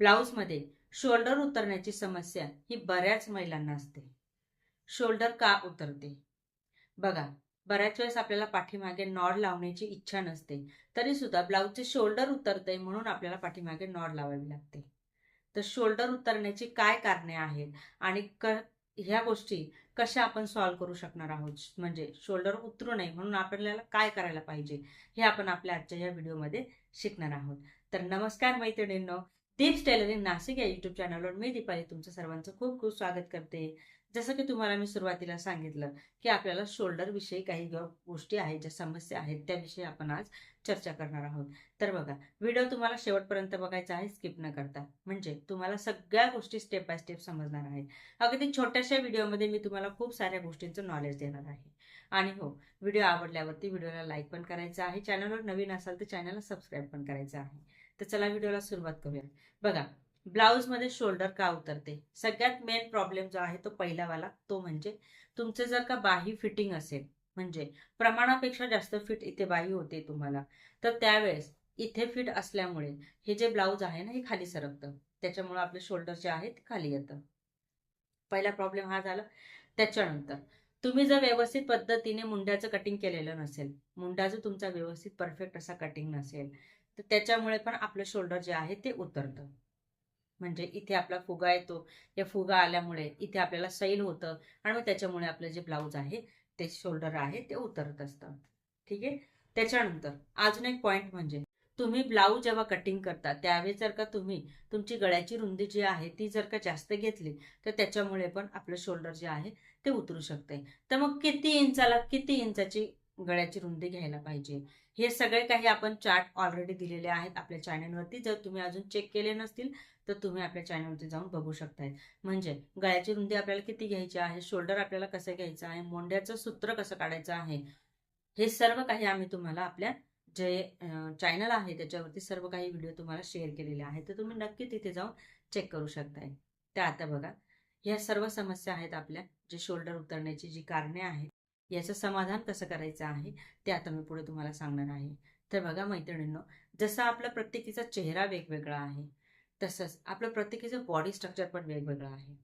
ब्लाऊजमध्ये shoulder उतरण्याची समस्या ही बऱ्याच महिलांना असते. शोल्डर का उतरते? बघा बऱ्याच वेळेस आपल्याला पाठीमागे नॉड लावण्याची इच्छा नसते तरी सुद्धा ब्लाऊजचे शोल्डर उतरते म्हणून आपल्याला पाठीमागे नॉड लावावी लागते. तर शोल्डर उतरण्याची काय कारणे आहेत आणि क ह्या गोष्टी कशा आपण सॉल्व्ह करू शकणार आहोत? म्हणजे शोल्डर उतरू नये म्हणून आपल्याला काय करायला पाहिजे हे आपण आपल्या आजच्या या व्हिडिओमध्ये शिकणार आहोत. तर नमस्कार मैत्रिणींनो टिप्स टेलरिंग नाशिक या युट्यूब चॅनलवर मी दीपाली तुमचं सर्वांचं खूप खूप स्वागत करते. जसं की तुम्हाला मी सुरुवातीला सांगितलं की आपल्याला शोल्डर विषयी काही गोष्टी आहेत ज्या समस्या आहेत त्याविषयी आपण आज चर्चा करणार आहोत. तर बघा व्हिडिओ तुम्हाला शेवटपर्यंत बघायचा आहे स्किप न करता. म्हणजे तुम्हाला सगळ्या गोष्टी स्टेप बाय स्टेप समजणार आहे अगदी छोट्याशा व्हिडिओमध्ये मी तुम्हाला खूप साऱ्या गोष्टींचं नॉलेज देणार आहे. आणि हो व्हिडिओ आवडल्यावरती व्हिडिओला लाईक पण करायचा आहे. चॅनलवर नवीन असाल तर चॅनलला सबस्क्राईब पण करायचं आहे. तर चला व्हिडिओला सुरुवात करूया. बघा ब्लाऊजमध्ये शोल्डर का उतरते? सगळ्यात मेन प्रॉब्लेम जो आहे तो पहिलावाला तो म्हणजे तुमचे जर का बाही फिटिंग असेल म्हणजे प्रमाणापेक्षा जास्त फिट इथे बाही होते तुम्हाला तर त्यावेळेस इथे फिट असल्यामुळे हे जे ब्लाऊज आहे ना हे खाली सरकतं. त्याच्यामुळे आपले शोल्डर जे आहे ते खाली येतं. पहिला प्रॉब्लेम हा झाला. त्याच्यानंतर तुम्ही जर व्यवस्थित पद्धतीने मुंड्याचं कटिंग केलेलं नसेल मुंडाचं तुमचा व्यवस्थित परफेक्ट असा कटिंग नसेल तर त्याच्यामुळे पण आपलं शोल्डर जे आहे ते उतरतं. म्हणजे इथे आपला फुगा येतो. या फुगा आल्यामुळे इथे आपल्याला सैल होतं आणि मग त्याच्यामुळे आपलं जे ब्लाऊज आहे ते शोल्डर आहे ते उतरत असतं. ठीक आहे? त्याच्यानंतर अजून एक पॉईंट म्हणजे तुम्ही ब्लाऊज जेव्हा कटिंग करता त्यावेळी जर का तुम्ही तुमची गळ्याची रुंदी जी आहे ती जर का जास्त घेतली तर त्याच्यामुळे पण आपलं शोल्डर जे आहे ते उतरू शकते. तर मग किती इंचाला किती इंचाची गळ्याची रुंदी घ्यायला पाहिजे. हे सगळे काही आपण चार्ट ऑलरेडी दिलेले आहेत आपल्या चॅनलवरती जर तुम्ही अजून चेक केले नसतील तर तुम्ही आपल्या चॅनलवरती जाऊन बघू शकताय. म्हणजे गळ्याची रुंदी आपल्याला किती घ्यायची आहे? शोल्डर आपल्याला कसं घ्यायचं आहे? मोंड्याचं सूत्र कसं काढायचं आहे? हे सर्व काही आम्ही तुम्हाला आपल्या जे चॅनल आहे त्याच्यावरती सर्व काही व्हिडिओ तुम्हाला शेअर केलेले आहेत. तर तुम्ही नक्की तिथे जाऊन चेक करू शकताय. त्या आता बघा ह्या सर्व समस्या आहेत आपल्या. जे शोल्डर उतरण्याची जी कारणे आहेत याचं समाधान कसं करायचं आहे ते आता मी पुढे तुम्हाला सांगणार आहे. तर बघा मैत्रिणींनो जसं आपला प्रत्येकीचा चेहरा वेगवेगळा आहे तसंच आपलं प्रत्येकीचं बॉडी स्ट्रक्चर पण वेगवेगळं आहे.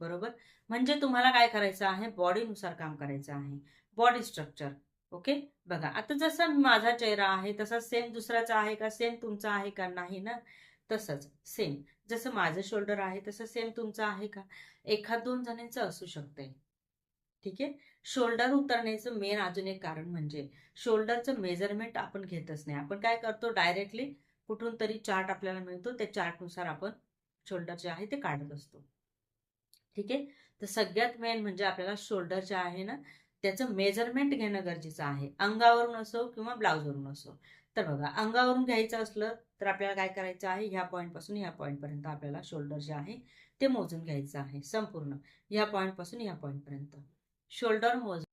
बरोबर? म्हणजे तुम्हाला काय करायचं आहे? बॉडीनुसार काम करायचं आहे. बॉडी स्ट्रक्चर ओके बघा आता जसा माझा चेहरा आहे तसा सेम दुसऱ्याचा आहे का? सेम तुमचा आहे का? नाही ना? तसंच सेम जसं माझं शोल्डर आहे तसं सेम तुमचं आहे का? एखाद दोन जणांचं असू शकते ठीक आहे? शोल्डर उतरण्याचं मेन अजून एक कारण म्हणजे शोल्डरचं मेजरमेंट आपण घेतच नाही. आपण काय करतो डायरेक्टली कुठून तरी चार्ट आपल्याला मिळतो त्या चार्टनुसार आपण शोल्डर जे आहे ते काढत असतो. ठीक आहे? तर सगळ्यात मेन म्हणजे आपल्याला शोल्डर जे आहे ना त्याचं मेजरमेंट घेणं गरजेचं आहे. अंगावरून असो किंवा ब्लाऊजवरून असो. तर बघा अंगावरून घ्यायचं असलं तर आपल्याला काय करायचं आहे? ह्या पॉईंटपासून ह्या पॉईंटपर्यंत आपल्याला शोल्डर जे आहे ते मोजून घ्यायचं आहे. संपूर्ण. ह्या पॉईंटपासून ह्या पॉईंटपर्यंत शोल्डर मोज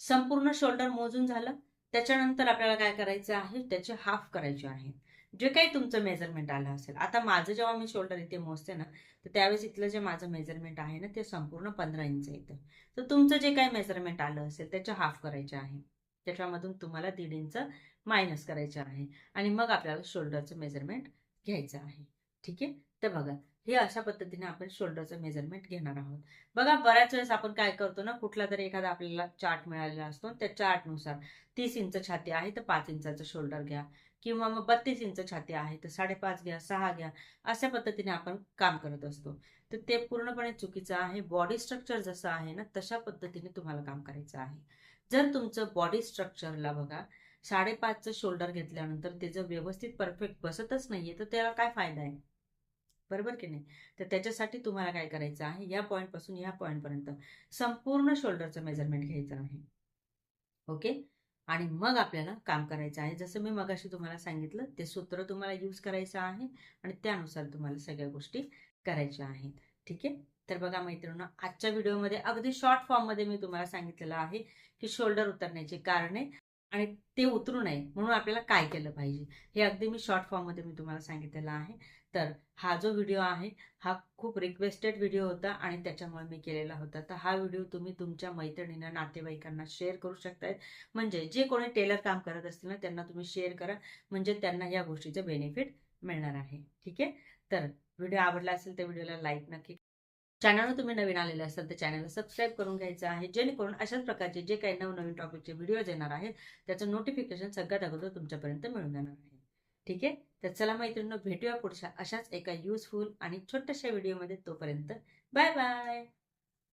संपूर्ण शोल्डर मोजून झालं. त्याच्यानंतर आपल्याला काय करायचं आहे? त्याचे हाफ करायचे आहे जे काही तुमचं मेजरमेंट आलं असेल. आता माझं जेव्हा मी शोल्डर इथे मोजते ना तर त्यावेळेस इथलं जे माझं मेजरमेंट आहे ना ते संपूर्ण पंधरा इंच येतं. तर तुमचं जे काही मेजरमेंट आलं असेल त्याचे हाफ करायचे आहे. त्याच्यामधून तुम्हाला दीड इंच मायनस करायचं आहे. आणि मग आपल्याला शोल्डरचं मेजरमेंट घ्यायचं आहे. ठीक आहे? तर बघा हे अशा पद्धतीने आपण शोल्डरचं मेजरमेंट घेणार आहोत. बघा बऱ्याच वेळेस आपण काय करतो ना कुठला तरी एखादा आपल्याला चार्ट मिळालेला असतो त्या चार्टनुसार तीस इंच छाती आहे तर पाच इंचाचं शोल्डर घ्या किंवा मग बत्तीस इंच छाती आहे तर साडेपाच घ्या सहा घ्या अशा पद्धतीने आपण काम करत असतो. तर ते पूर्णपणे चुकीचं आहे. बॉडी स्ट्रक्चर जसं आहे ना तशा पद्धतीने तुम्हाला काम करायचं आहे. जर तुमचं बॉडी स्ट्रक्चरला बघा साडेपाचचं शोल्डर घेतल्यानंतर त्याचं व्यवस्थित परफेक्ट बसतच नाहीये तर त्याला काय फायदा आहे? बरोबर की नाही? तर त्याच्यासाठी तुम्हाला काय करायचं आहे? या पॉईंटपासून या पॉईंटपर्यंत संपूर्ण शोल्डरचं मेजरमेंट घ्यायचं आहे. ओके आणि मग आपल्याला काम करायचं आहे. जसं मी मगाशी तुम्हाला सांगितलं ते सूत्र तुम्हाला यूज करायचं आहे आणि त्यानुसार तुम्हाला सगळ्या गोष्टी करायच्या आहेत. ठीक आहे? तर बघा मैत्रिणी आजच्या व्हिडिओमध्ये अगदी शॉर्ट फॉर्ममध्ये मी तुम्हाला सांगितलेलं आहे की शोल्डर उतरण्याची कारणे आणि ते उतरू नये. म्हणून आपल्याला काय केलं पाहिजे? हे अगदी मी शॉर्ट फॉर्ममध्ये मी तुम्हाला सांगितलेलं आहे. तर हा जो व्हिडिओ आहे हा खूप रिक्वेस्टेड व्हिडिओ होता आणि त्याच्यामुळे मी केलेला होता. तर हा व्हिडिओ तुम्ही तुमच्या मैत्रिणींना नातेवाईकांना शेअर करू शकताय म्हणजे जे कोणी टेलर काम करत असतील ना त्यांना तुम्ही शेअर करा. म्हणजे त्यांना या गोष्टीचं बेनिफिट मिळणार आहे. ठीक आहे? तर व्हिडिओ आवडला असेल तर व्हिडिओला लाईक नक्की चॅनलवर तुम्ही नवीन आलेले असाल तर चॅनलला सबस्क्राईब करून घ्यायचं आहे. जेणेकरून अशाच प्रकारचे जे काही नवनवीन टॉपिकचे व्हिडिओज येणार आहेत त्याचं नोटिफिकेशन सगळ्यात अगोदर तुमच्यापर्यंत मिळून जाणार आहे. ठीक आहे? तर चला मैत्रिणी भेटूया पुढच्या अशाच एका युजफुल आणि छोट्याशा व्हिडिओमध्ये तोपर्यंत बाय बाय